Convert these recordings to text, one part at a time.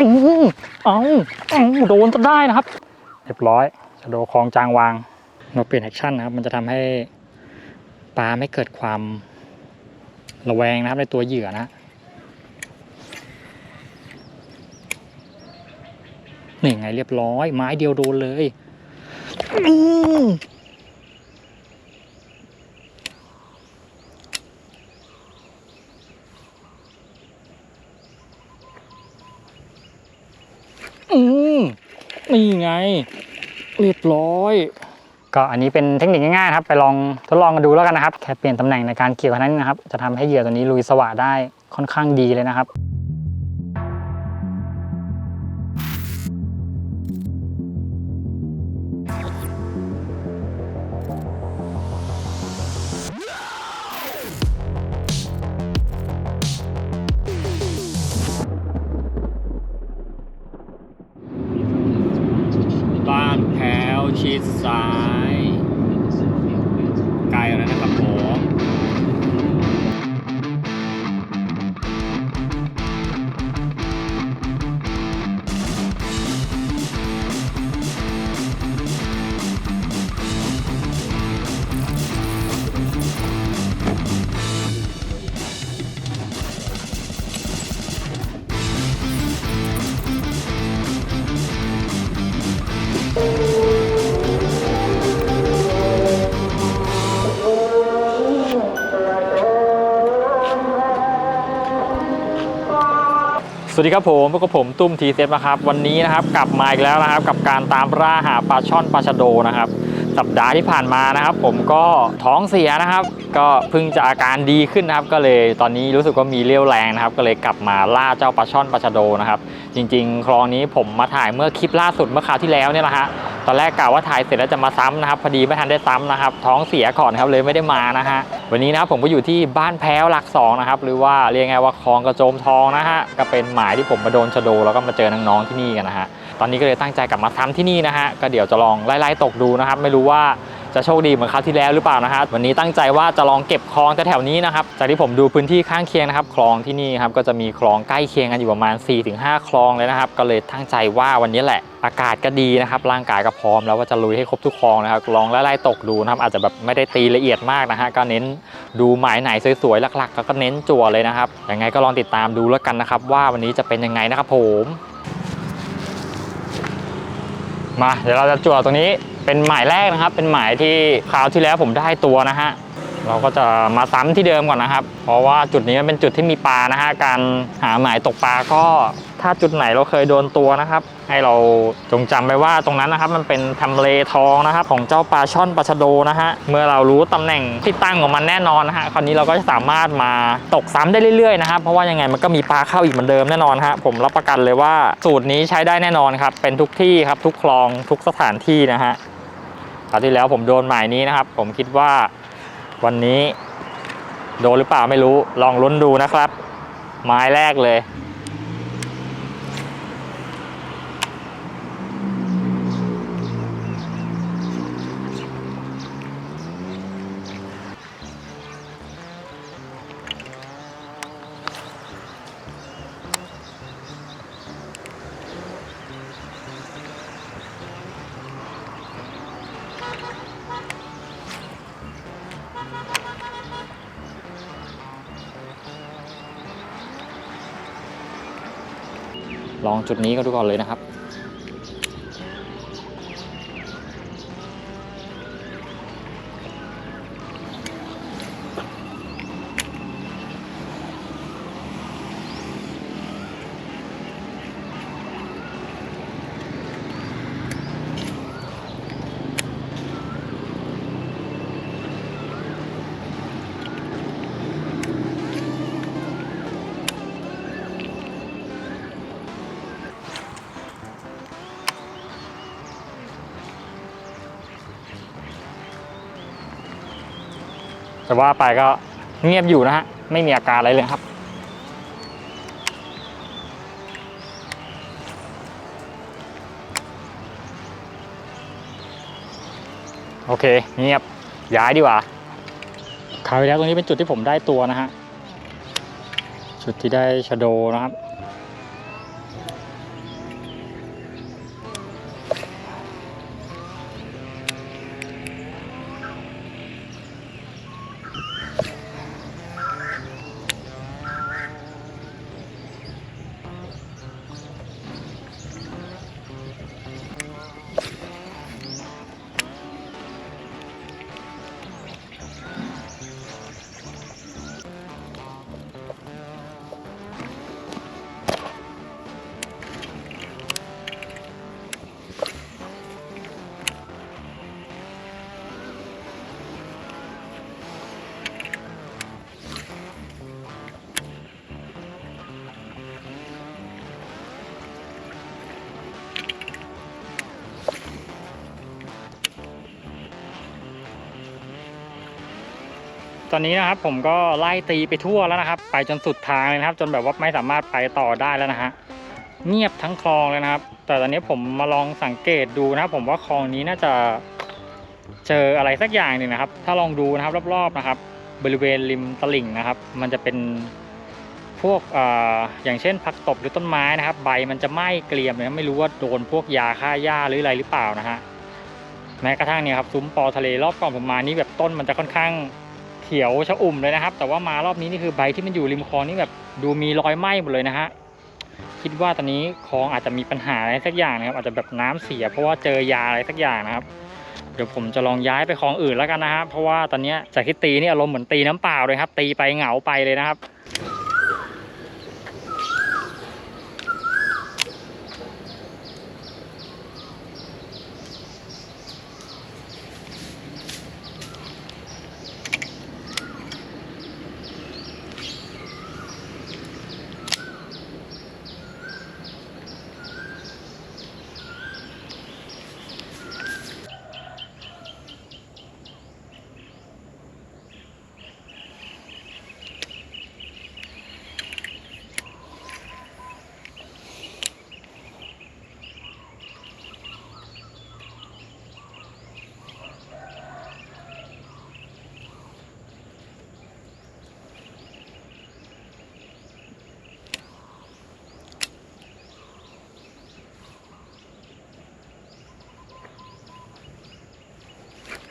อืมเอาเอาโดนจะได้นะครับ เรียบร้อยชะโดคลองจางวางเราเปลี่ยนแอคชั่นนะครับ มันจะทำให้ปลาไม่เกิดความระแวงนะครับในตัวเหยื่อนะนี่ไงเรียบร้อย ไม้เดียวโดนเลย อื อืมนี่ไง เรียบร้อย ก็อันนี้เป็นเทคนิคง่ายๆครับ ไปลองทดลองกันดูแล้วกันนะครับ แค่เปลี่ยนตำแหน่งในการเกี่ยวเท่านั้นนะครับ จะทำให้เหยื่อตัวนี้ลุยสว่าได้ค่อนข้างดีเลยนะครับ วัสดีครับผมพวกบผมตุ้มทีเซฟนะครับ วันนี้นะครับกลับมาอีกแล้วนะครับ กับการตามล่าหาปลาช่อนปลาชะโดนะครับ สัปดาห์ที่ผ่านมานะครับ ผมก็ท้องเสียนะครับ ก็เพิ่งจะอาการดีขึ้นนะครับ ก็เลยตอนนี้รู้สึกว่ามีเรี่ยวแรงนะครับ ก็เลยกลับมาล่าเจ้าปลาช่อนปลาชะโดนะครับ จริง ๆ คลองนี้ผมมาถ่ายเมื่อคลิปล่าสุดเมื่อคราวที่แล้วเนี่ยนะฮะ ตอนแรกกะว่าถ่ายเสร็จแล้วจะมาซ้ำนะครับ พอดีไม่ทันได้ซ้ำนะครับ ท้องเสียก่อนครับเลยไม่ได้มานะฮะวันนี้นะผมก็อยู่ที่บ้านแพ้วหลักสองนะครับหรือว่าเรียกไงว่าคลองกระโจมทองนะฮะก็เป็นหมายที่ผมมาโดนชะโดแล้วก็มาเจอน้องๆที่นี่กันนะฮะตอนนี้ก็เลยตั้งใจกลับมาซ้ำที่นี่นะฮะก็เดี๋ยวจะลองไล่ๆตกดูนะครับ ไม่รู้ว่า จะโชคดีเหมือนคราวที่แล้วหรือเปล่านะฮะวันนี้ตั้งใจว่าจะลองเก็บคลองแถวๆนี้นะครับจากที่ผมดูพื้นที่ข้างเคียงนะครับคลองที่นี่ครับก็จะมีคลองใกล้เคียงกันอยู่ประมาณ 4-5 คลองเลยนะครับ ก็เลยตั้งใจว่าวันนี้แหละอากาศก็ดีนะครับร่างกายก็พร้อมแล้วว่าจะลุยให้ครบทุกคลองนะครับลองไล่ๆตกดูนะครับอาจจะแบบไม่ได้ตีละเอียดมากนะฮะก็เน้นดูหมายไหนสวยๆหลักๆ ก็เน้นจั่วเลยนะครับยังไงก็ลองติดตามดูแล้วกันนะครับ ว่าวันนี้จะเป็นยังไงนะครับผม มาเดี๋ยวเราจะจั่วตรงนี้ เป็นหมายแรกนะครับ เป็นหมายที่คราวที่แล้วผมได้ตัวนะฮะ เราก็จะมาซ้ำที่เดิมก่อนนะครับ เพราะว่าจุดนี้มันเป็นจุดที่มีปลานะฮะการหาหมายตกปลาก็ถ้าจุดไหนเราเคยโดนตัวนะครับ ให้เราจงจำไว้ว่าตรงนั้นนะครับ มันเป็นทำเลทองนะครับ ของเจ้าปลาช่อนปลาชะโดนะฮะเมื่อเรารู้ตำแหน่งที่ตั้งของมันแน่นอนนะฮะคราวนี้เราก็จะสามารถมาตกซ้ำได้เรื่อยๆนะครับเพราะว่ายังไงมันก็มีปลาเข้าอีกเหมือนเดิมแน่นอนฮะผมรับประกันเลยว่าสูตรนี้ใช้ได้แน่นอนครับเป็นทุกที่ครับทุกคลองทุกสถานที่นะฮะคราวที่แล้วผมโดนหมายนี้นะครับ ผมคิดว่า วันนี้ โดนหรือเปล่าไม่รู้ลองลุ้นดูนะครับ ไม้แรกเลย ลองจุดนี้ก็ดูก่อนเลยนะครับ แต่ว่าไปก็เงียบอยู่นะฮะ ไม่มีอาการอะไรเลยครับ โอเค เงียบย้ายดีกว่าคราวที่แล้วตรงนี้เป็นจุดที่ผมได้ตัวนะฮะ จุดที่ได้ชะโดนะครับ ตอนนี้นะครับผมก็ไล่ตีไปทั่วแล้วนะครับ ไปจนสุดทางเลยนะครับ จนแบบว่าไม่สามารถไปต่อได้แล้วนะฮะเงียบทั้งคลองเลยนะครับ แต่ตอนนี้ผมมาลองสังเกตดูนะครับ ผมว่าคลองนี้น่าจะเจออะไรสักอย่างหนึ่งนะครับ ถ้าลองดูนะครับรอบๆนะครับ บริเวณริมตลิ่งนะครับ มันจะเป็นพวกออย่างเช่นผักตบหรือต้นไม้นะครับ ใบมันจะไหม้เกรียมเลยไม่รู้ว่าโดนพวกยาฆ่าหญ้าหรืออะไรหรือเปล่านะฮะแม้กระทั่งเนี่ยครับซุ้มปอทะเลรอบก่อนผมมานี่แบบต้นมันจะค่อนข้าง ขียวชะอุ่มเลยนะครับ แต่ว่ามารอบนี้นี่คือใบที่มันอยู่ริมคลองนี่แบบดูมีรอยไหม้หมดเลยนะฮะคิดว่าตอนนี้คลองอาจจะมีปัญหาอะไรสักอย่างนะครับ อาจจะแบบน้ำเสีย เพราะว่าเจอยาอะไรสักอย่างนะครับ เดี๋ยวผมจะลองย้ายไปคลองอื่นแล้วกันนะครับเพราะว่าตอนนี้จากที่ตีนี่อารมณ์เหมือนตีน้ำเปล่าเลยครับ ตีไปเหงาไปเลยนะครับ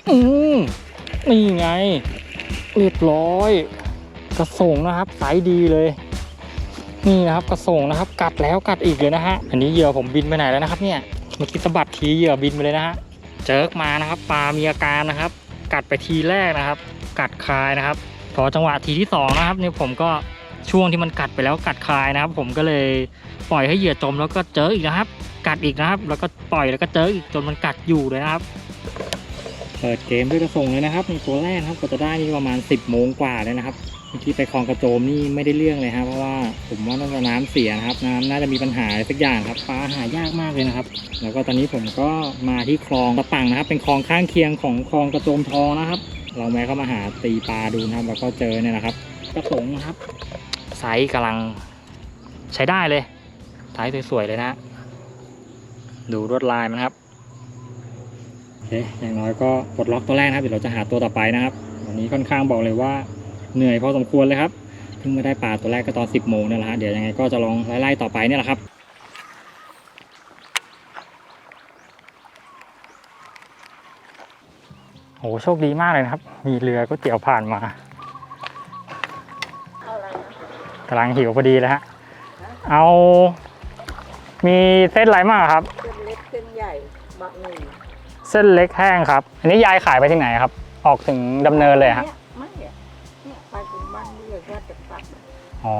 อืมนี่ไง เรียบร้อย กระส่งนะครับไซส์ดีเลย นี่นะครับกระส่งนะครับ กัดแล้วกัดอีกเลยนะฮะอันนี้เหยื่อผมบินไปไหนแล้วนะครับเนี่ยเมื่อกี้สะบัดทีเหยื่อบินไปเลยนะฮะเจิกมานะครับปลามีอาการนะครับ กัดไปทีแรกนะครับ กัดคายนะครับพอจังหวะทีที่สองนะครับเนี่ยผมก็ช่วงที่มันกัดไปแล้วกัดคายนะครับ ผมก็เลยปล่อยให้เหยื่อจมแล้วก็เจออีกนะครับ กัดอีกนะครับ แล้วก็ปล่อยแล้วก็เจออีกจนมันกัดอยู่เลยนะครับ เปิดเกมด้วยกระส่งเลยนะครับในตัวแรกครับก็จะได้นี่ประมาณ 10โมงกว่าเลยนะครับเมื่อกี้ไปคลองกระโจมนี่ไม่ได้เรื่องเลยครับเพราะว่าผมว่าน่าจะน้ำเสียนะครับน้ำน่าจะมีปัญหาสักอย่างครับปลาหายากมากเลยนะครับ แล้วก็ตอนนี้ผมก็มาที่คลองตะปังนะครับ เป็นคลองข้างเคียงของคลองกระโจมทองนะครับ เราแวะเข้ามาหาตีปลาดูนะครับ แล้วก็เจอเนี่ยนะครับ กระสงนะครับไซส์กำลังใช้ได้เลยไซส์สวยๆเลยนะ ดูลวดลายมันครับ เคอย่างน้อยก็ปลดล็อกตัวแรกนะครับเดี๋ยวเราจะหาตัวต่อไปนะครับ วันนี้ค่อนข้างบอกเลยว่าเหนื่อยพอสมควรเลยครับเพิ่งมาได้ปลาตัวแรกก็ตอน 10โมงนี่แหละฮะเดี๋ยวยังไงก็จะลองไล่ๆต่อไปนี่แหละครับโหโชคดีมากเลยนะครับ มีเรือก๋วยเตี๋ยวผ่านมาเอารนะกำลังหิวพอดีแล้วฮะ เอา มีเส้นอะไรมากครับ เส้นเล็กแห้งครับ อันนี้ยายขายไปที่ไหนครับ ออกถึงดำเนินเลยฮะนี่ไม่เนี่ยเนี่ยไปถึงบ้านเรือก็จะตัดอ๋อ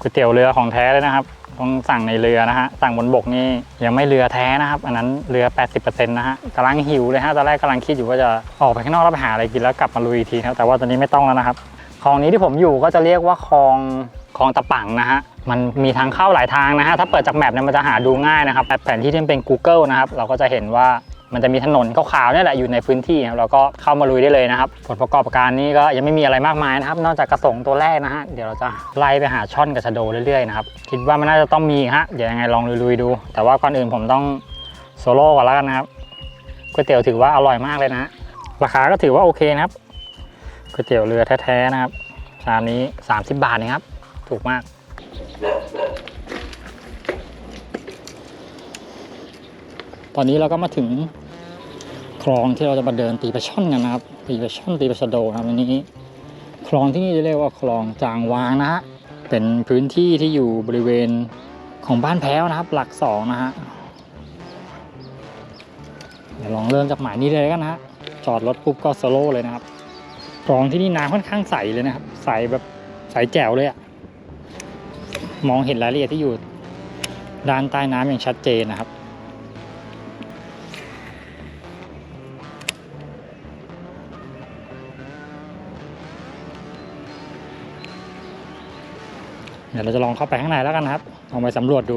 ก๋วยเตี๋ยวเรือของแท้เลยนะครับต้องสั่งในเรือนะฮะสั่งบนบกนี่ยังไม่เรือแท้นะครับ อันนั้นเรือ 80%นะฮะกำลังหิวเลยฮะตอนแรกกำลังคิดอยู่ว่าจะออกไปข้างนอกแล้วไปหาอะไรกินแล้วกลับมาลุยอีกทีครับแต่ว่าตอนนี้ไม่ต้องแล้วนะครับคลองนี้ที่ผมอยู่ก็จะเรียกว่าคลองคลองตะปังนะฮะมันมีทางเข้าหลายทางนะฮะถ้าเปิดจากแมปเนี่ยมันจะหาดูง่ายนะครับแผนที่ที่มันเป็น Google นะครับเราก็จะเห็นว่า มันจะมีถนนขาวๆเนี่ยแหละอยู่ในพื้นที่ครับเราก็เข้ามาลุยได้เลยนะครับ ผลประกอบการนี้ก็ยังไม่มีอะไรมากมายนะครับ นอกจากกระสงตัวแรกนะฮะเดี๋ยวเราจะไล่ไปหาช่อนกับชะโดเรื่อยๆนะครับคิดว่ามันน่าจะต้องมีฮะเดี๋ยวยังไงลองลุยๆดู แต่ว่าก่อนอื่นผมต้องโซโล่ก่อนแล้วกันนะครับก๋วยเตี๋ยวถือว่าอร่อยมากเลยนะ ราคาก็ถือว่าโอเคนะครับก๋วยเตี๋ยวเรือแท้ๆนะครับชามนี้ 30 บาทเองครับ ถูกมากตอนนี้เราก็มาถึง องที่เราจะมาเดินตีปลาช่อนกันนะครับตีปลาช่อนตีปลาชะโดนะครับวันนี้ คลองที่นี่จะเรียกว่าคลองจางวางนะฮะเป็นพื้นที่ที่อยู่บริเวณของบ้านแพ้วนะครับ หลักสองนะฮะเดี๋ยวลองเริ่มจากหมายนี้เลยกันนะฮะจอดรถปุ๊บก็สโลว์เลยนะครับคลองที่นี่น้ำค่อนข้างใสเลยนะครับ ใสแบบใสแจ๋วเลยอะมองเห็นรายละเอียดที่อยู่ด้านใต้น้ำอย่างชัดเจนนะครับ เดี๋ยวเราจะลองเข้าไปข้างในแล้วกันนะครับลองไปสำรวจดู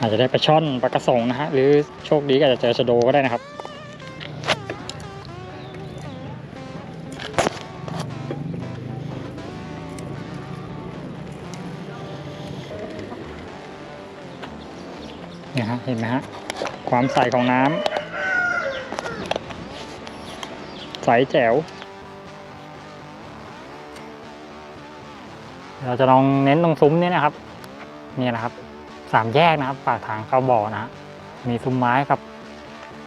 อาจจะได้ปลาช่อนปลากระสงนะฮะหรือโชคดีก็อาจจะเจอชโดก็ได้นะครับเนี่ยฮะเห็นไหมฮะความใสของน้ำใสแจ๋ว เราจะลองเน้นตรงซุ้มนี้นะครับนี่นะครับสามแยกนะครับ ปากทางเข้าบ่อนะฮะมีซุ้มไม้กับ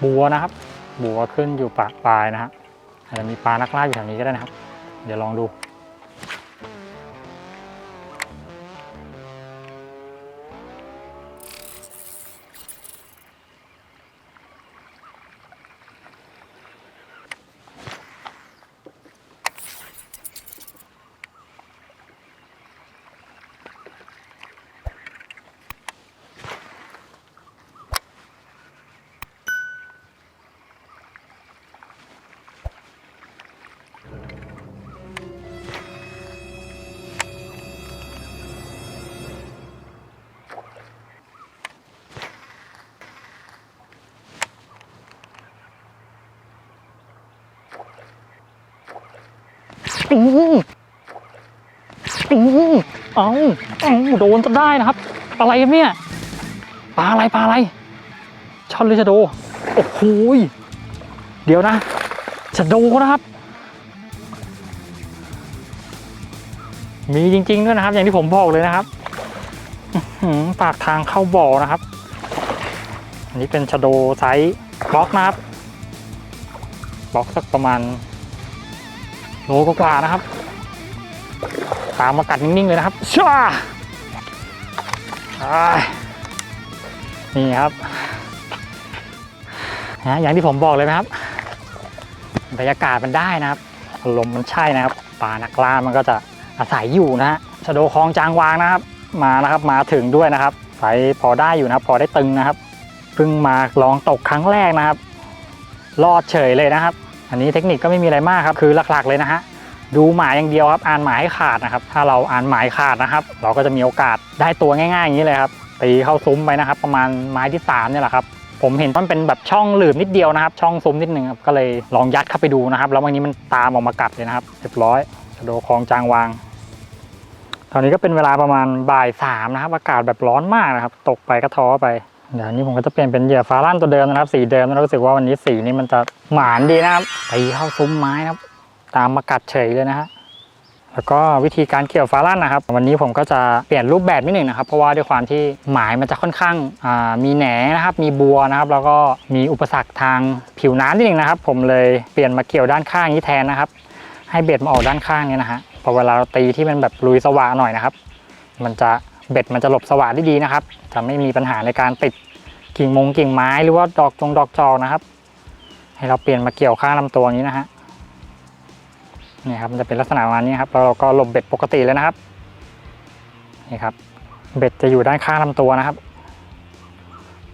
บัวนะครับ บัวขึ้นอยู่ปากปลายนะฮะอาจจะมีปลานักล่าอยู่แถวนี้ก็ได้นะครับ เดี๋ยวลองดู อืออือเอาเอาโดนจนได้นะครับ อะไรเนี่ยปลาอะไรปลาอะไรช่อนหรือชะโดโอ้โหยเดี๋ยวนะชะโดนะครับ มีจริงๆด้วยนะครับ อย่างที่ผมบอกเลยนะครับปากทางเข้าบ่อนะครับ อันนี้เป็นชะโดไซส์บล็อกนะครับบล็อกสักประมาณ โลกว่านะครับ ตามมากัดนิ่งๆเลยนะครับช่านี่ครับนะอย่างที่ผมบอกเลยนะครับ บรรยากาศมันได้นะครับลมมันใช่นะครับป่านักล่ามันก็จะอาศัยอยู่นะฮะชะโดคลองจางวางนะครับ มานะครับมาถึงด้วยนะครับไซส์พอได้อยู่นะครับ พอได้ตึงนะครับเพิ่งมาลองตกครั้งแรกนะครับ รอดเฉยเลยนะครับ อันนี้เทคนิคก็ไม่มีอะไรมากครับ คือหลักๆเลยนะฮะดูหมายอย่างเดียวครับ อ่านหมายให้ขาดนะครับ ถ้าเราอ่านหมายขาดนะครับ เราก็จะมีโอกาสได้ตัวง่าย ๆ อย่างนี้เลยครับตีเข้าซุ้มไปนะครับ ประมาณไม้ที่สามเนี่ยแหละครับผมเห็นมันเป็นแบบช่องหลืบนิดเดียวนะครับ ช่องซุ้มนิดนึงครับก็เลยลองยัดเข้าไปดูนะครับ แล้ววันนี้มันตามออกมากัดเลยนะครับเรียบร้อยชโดคลองจางวางตอนนี้ก็เป็นเวลาประมาณบ่ายสามนะครับ อากาศแบบร้อนมากนะครับ ตกไปก็ท้อไป เดี๋ยวนี้ผมก็จะเปลี่ยนเป็นเหยื่อฟ้าลั่นตัวเดิมนะครับ สีเดิมแล้วรู้สึกว่าวันนี้สีนี้มันจะหมานดีนะครับตีเข้าซุ้มไม้นะครับ ตามมากัดเฉยเลยนะฮะแล้วก็วิธีการเกี่ยวฟ้าลั่นนะครับ วันนี้ผมก็จะเปลี่ยนรูปแบบนิดหนึ่งนะครับ เพราะว่าด้วยความที่หมายมันจะค่อนข้างมีแหนนะครับ มีบัวนะครับ แล้วก็มีอุปสรรคทางผิวน้ำนิดหนึ่งนะครับ ผมเลยเปลี่ยนมาเกี่ยวด้านข้างนี้แทนนะครับ ให้เบ็ดมาออกด้านข้างเนี้นะฮะพอเวลาเราตีที่มันแบบลุยสว่างหน่อยนะครับ มันจะ เบ็ดมันจะหลบสว่างได้ดีนะครับจะไม่มีปัญหาในการติดกิ่งมงกิ่งไม้หรือว่าดอกจงดอกจอกนะครับ ให้เราเปลี่ยนมาเกี่ยวข้างลำตัวนี้นะฮะนี่ครับมันจะเป็นลักษณะประมาณนี้ครับแล้วเราก็หลบเบ็ดปกติเลยนะครับนี่ครับ เบ็ดจะอยู่ด้านข้างลำตัวนะครับ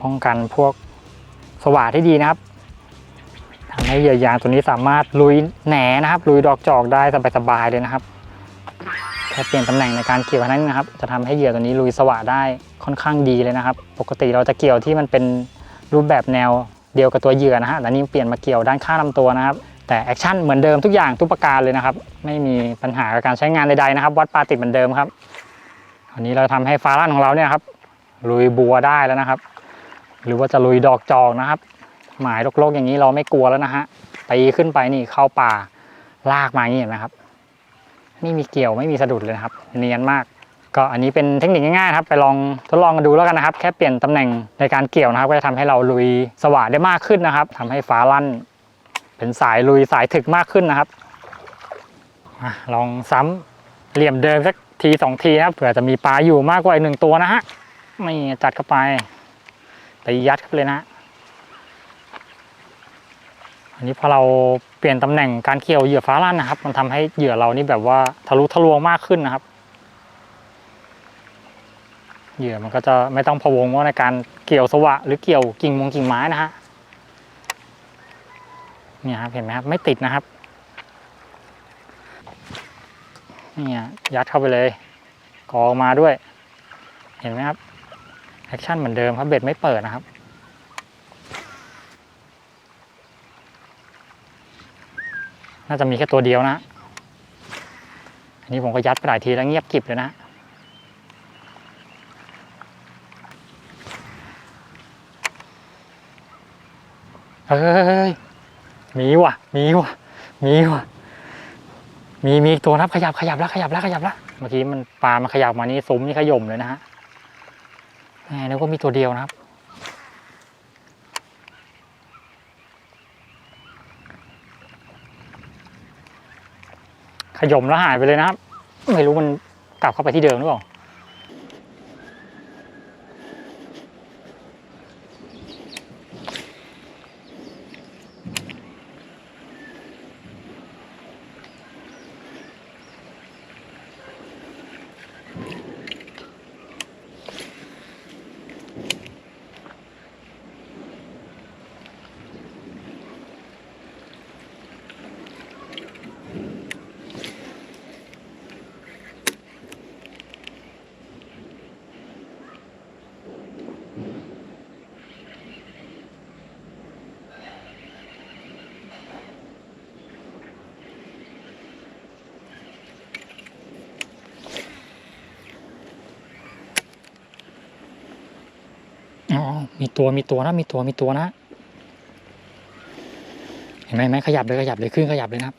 ป้องกันพวกสว่านที่ดีนะครับทำให้เหยื่อยางตัวนี้สามารถลุยแหนนะครับ ลุยดอกจอกได้สบายๆเลยนะครับ แค่เปลี่ยนตำแหน่งในการเกี่ยวนั้นนะครับ จะทำให้เหยื่อตัวนี้ลุยสว่าได้ค่อนข้างดีเลยนะครับ ปกติเราจะเกี่ยวที่มันเป็นรูปแบบแนวเดียวกับตัวเหยื่อนะฮะแต่นี่เปลี่ยนมาเกี่ยวด้านข้างลำตัวนะครับ แต่แอคชั่นเหมือนเดิมทุกอย่างทุกประการเลยนะครับ ไม่มีปัญหากับการใช้งานใดๆนะครับ วัดปลาติดเหมือนเดิมครับวันนี้เราทำให้ฟาลั่นของเราเนี่ยครับลุยบัวได้แล้วนะครับ หรือว่าจะลุยดอกจอกนะครับ หมายโลกๆอย่างนี้เราไม่กลัวแล้วนะฮะตีขึ้นไปนี่เข้าป่าลากมาอย่างนี้เห็นไหมครับ ไม่มีเกี่ยวไม่มีสะดุดเลยนะครับเนียนมาก ก็อันนี้เป็นเทคนิคง่ายๆครับไปลองทดลองกันดูแล้วกันนะครับ แค่เปลี่ยนตำแหน่งในการเกี่ยวนะครับ ก็จะทำให้เราลุยสว่านได้มากขึ้นนะครับทำให้ฟ้าลั่น เป็นสายลุยสายถึกมากขึ้นนะครับอะลองซ้ำเหลี่ยมเดิมสักทีสองทีนะครับเผื่อจะมีปลาอยู่มากกว่าอีกหนึ่งตัวนะฮะไม่จัดเข้าไปตียัดเข้าไปเลยนะ อันนี้พอเราเปลี่ยนตำแหน่งการเกี่ยวเหยื่อฟ้าลั่นนะครับ มันทำให้เหยื่อเรานี่แบบว่าทะลุทะลวงมากขึ้นนะครับ เหยื่อมันก็จะไม่ต้องพะวงว่าในการเกี่ยวสวะ หรือเกี่ยวกิ่งมงกิ่งไม้นะฮะเนี่ยครับเห็นไหมครับไม่ติดนะครับเนี่ยยัดเข้าไปเลยกอออกมาด้วย เห็นไหมครับแอคชั่นเหมือนเดิมครับเบ็ดไม่เปิดนะครับ น่าจะมีแค่ตัวเดียวนะ อันนี้ผมก็ยัดไปหลายทีแล้วเงียบกริบเลยนะเฮ้ย มีว่ะ มีว่ะ มีว่ะ มีมีอีกตัวนะครับขยับขยับแล้วขยับแล้วขยับแล้ว เมื่อกี้มันปลามันขยับมานี่ซุ้มนี่ขย่มเลยนะฮะแหมนึกว่ามีตัวเดียวนะครับ ขยมแล้วหายไปเลยนะครับ ไม่รู้มันกลับเข้าไปที่เดิมหรือเปล่า มีตัวมีตัวนะมีตัวมีตัวนะ เห็นไหมไหมขยับเลยขยับเลยขึ้นขยับเลยนะครับ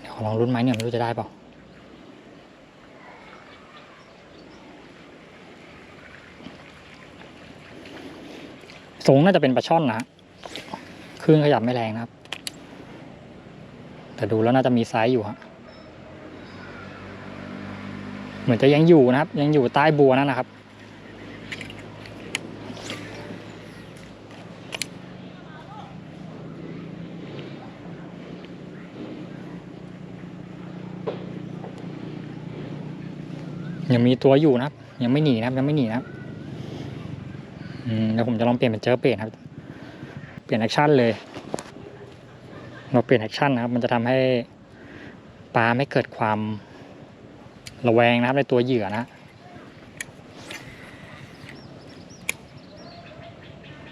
เดี๋ยวลองรุ่นไม้เนี่ยไม่รู้จะได้เปล่าสูงน่าจะเป็นปลาช่อนนะฮะคลื่นขยับไม่แรงนะครับ แต่ดูแล้วน่าจะมีไซส์อยู่ฮะเหมือนจะยังอยู่นะครับ ยังอยู่ใต้บัวนั่นนะครับ ยังมีตัวอยู่นะครับ ยังไม่หนีนะครับยังไม่หนีนะครับอืมแล้วผมจะลองเปลี่ยนเป็นเจอเปลี่ยนครับ เปลี่ยนแอคชั่นเลยเราเปลี่ยนแอคชั่นนะครับ มันจะทำให้ปลาไม่เกิดความระแวงนะครับในตัวเหยื่อนะ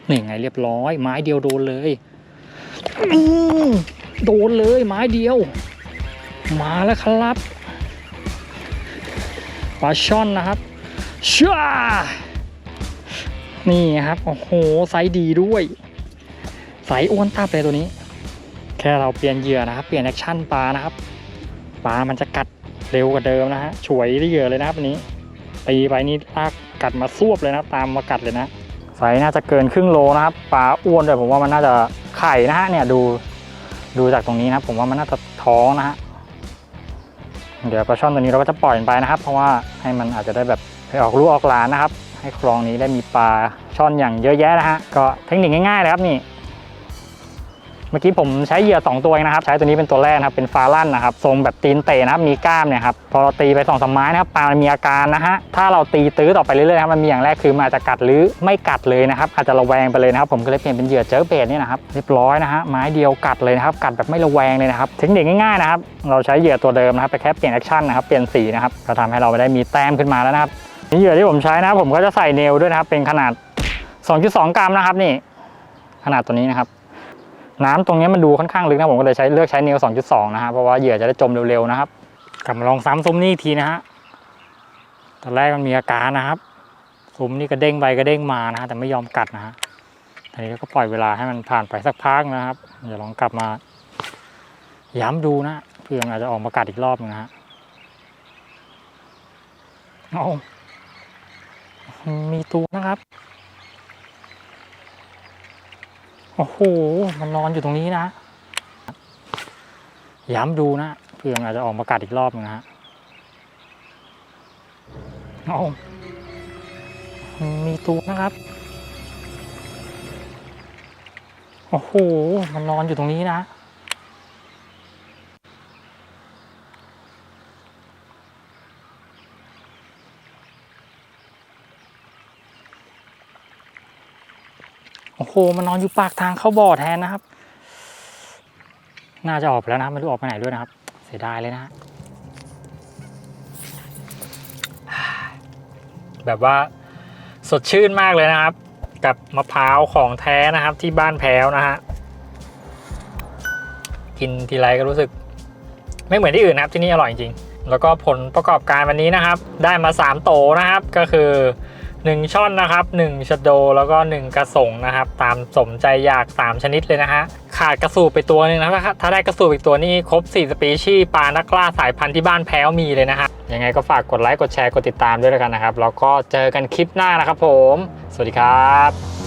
นี่ไงเรียบร้อย ไม้เดียวโดนเลยโดนเลยไม้เดียว มาแล้วครับ ปลาช่อนนะครับช่านี่ครับ โอ้โห ไซส์ดีด้วย ไซส์อ้วนตับเลยตัวนี้ แค่เราเปลี่ยนเหยื่อนะครับ เปลี่ยนแอคชั่นปลานะครับ ปลามันจะกัดเร็วกว่าเดิมนะฮะฉวยได้เหยื่อเลยนะครับนนี้ตีไปนี่ลากกัดมาซวบเลยนะ ตามมากัดเลยนะ ไซส์น่าจะเกินครึ่งโลนะครับ ปลาอ้วนด้วยผมว่ามันน่าจะไข่นะฮะ เนี่ยดู ดูจากตรงนี้นะผมว่ามันน่าจะท้องนะฮะ เดี๋ยวปลาช่อนตัวนี้เราก็จะปล่อยมันไปนะครับ เพราะว่าให้มันอาจจะได้แบบไปออกลูกออกหลานนะครับ ให้คลองนี้ได้มีปลาช่อนอย่างเยอะแยะนะฮะก็เทคนิคง่ายๆเลยครับนี่ เมื่อกี้ผมใช้เหยื่อ2ตัวเองนะครับ ใช้ตัวนี้เป็นตัวแรกนะครับ เป็นฟาลั่นนะครับ ทรงแบบตีนเตะนะครับ มีกล้ามเนี่ยครับ พอเราตีไปสองสามไม้นะครับ ปลามันมีอาการนะฮะ ถ้าเราตีตื้อต่อไปเรื่อยๆนะครับมันมีอย่างแรกคือมันอาจจะกัดหรือไม่กัดเลยนะครับ อาจจะระแวงไปเลยนะครับ ผมก็เลยเปลี่ยนเป็นเหยื่อเจอเบสนี่นะครับเรียบร้อยนะฮะ ไม้เดียวกัดเลยนะครับ กัดแบบไม่ระแวงเลยนะครับ เทคนิคง่ายๆนะครับ เราใช้เหยื่อตัวเดิมนะครับแต่แค่เปลี่ยนแอคชั่นนะครับ เปลี่ยนสีนะครับ ก็ทำให้เราได้มีแต้มขึ้นมาแล้วนะครับเหยื่อที่ผมใช้นะผมก็จะใส่เนลด้วยนะครับ เป็นขนาด 2.2 กรัมนะครับนี่ ขนาดตัวนี้นะครับ น้ำตรงนี้มันดูค่อนข้างลึกนะผมก็เลยใช้เลือกใช้เนล2.2 นะฮะเพราะว่าเหยื่อจะได้จมเร็วๆนะครับกลับมาลองซ้ำซุ้มนี่อีกทีนะฮะตอนแรกมันมีอาการนะครับ ซุ้มนี่ก็เด้งไปก็เด้งมานะฮะแต่ไม่ยอมกัดนะฮะทีนี้ก็ปล่อยเวลาให้มันผ่านไปสักพักนะครับเดี๋ยวลองกลับมา ย้ำดูนะเพื่อมันอาจจะออกมากัดอีกรอบนึงนะฮะเอามีตัวนะครับ โอ้โห มันนอนอยู่ตรงนี้นะ ย้ำดูนะเพื่อมันอาจจะออกมากัดอีกรอบนึงนะฮะเอามีตัวนะครับ โอ้โห มันนอนอยู่ตรงนี้นะ โอมันนอนอยู่ปากทางเข้าบ่อแทนนะครับ น่าจะออกไปแล้วนะครับไม่รู้ออกไปไหนด้วยนะครับ เสียดายเลยนะฮะแบบว่าสดชื่นมากเลยนะครับ กับมะพร้าวของแท้นะครับที่บ้านแพ้วนะฮะกินทีไรก็รู้สึก ไม่เหมือนที่อื่นนะครับที่นี่อร่อยจริงๆแล้วก็ผลประกอบการวันนี้นะครับ ได้มา 3 โตนะครับก็คือ 1ช่อนนะครับ1ชโดแล้วก็ 1 กระสงนะครับ ตามสมใจอยาก 3 ชนิดเลยนะฮะขาดกระสูบไปตัวหนึงนะครับถ้าได้กระสูบอีกตัวนี่ครบ 4 สปีชีส์ปลานักล่าสายพันธุ์ที่บ้านแพ้วมีเลยนะฮะยังไงก็ฝากกดไลค์กดแชร์กดติดตามด้วยแล้วกันนะครับแล้วก็เจอกันคลิปหน้านะครับผม สวัสดีครับ